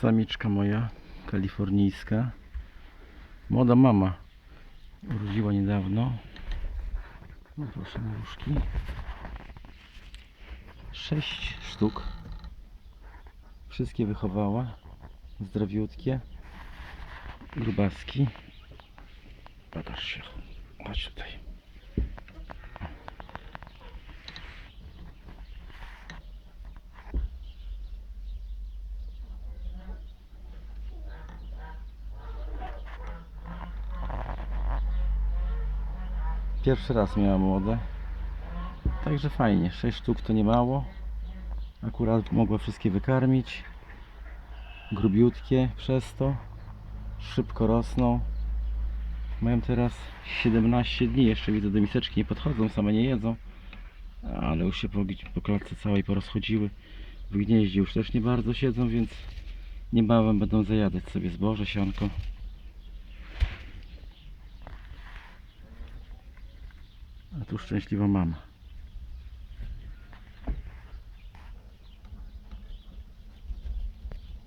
Samiczka moja, kalifornijska. Młoda mama. Urodziła niedawno. No proszę, maluszki. Sześć sztuk. Wszystkie wychowała. Zdrowiutkie. Grubaski. Pokaż się. Chodź tutaj. Pierwszy raz miała młode. Także fajnie. 6 sztuk to nie mało. Akurat mogła wszystkie wykarmić. Grubiutkie przez to. Szybko rosną. Mają teraz 17 dni. Jeszcze widzę do miseczki nie podchodzą, same nie jedzą. Ale już się po, po klatce całej porozchodziły. W gnieździe już też nie bardzo siedzą, więc niebawem będą zajadać sobie zboże, sianko. A tu szczęśliwa mama.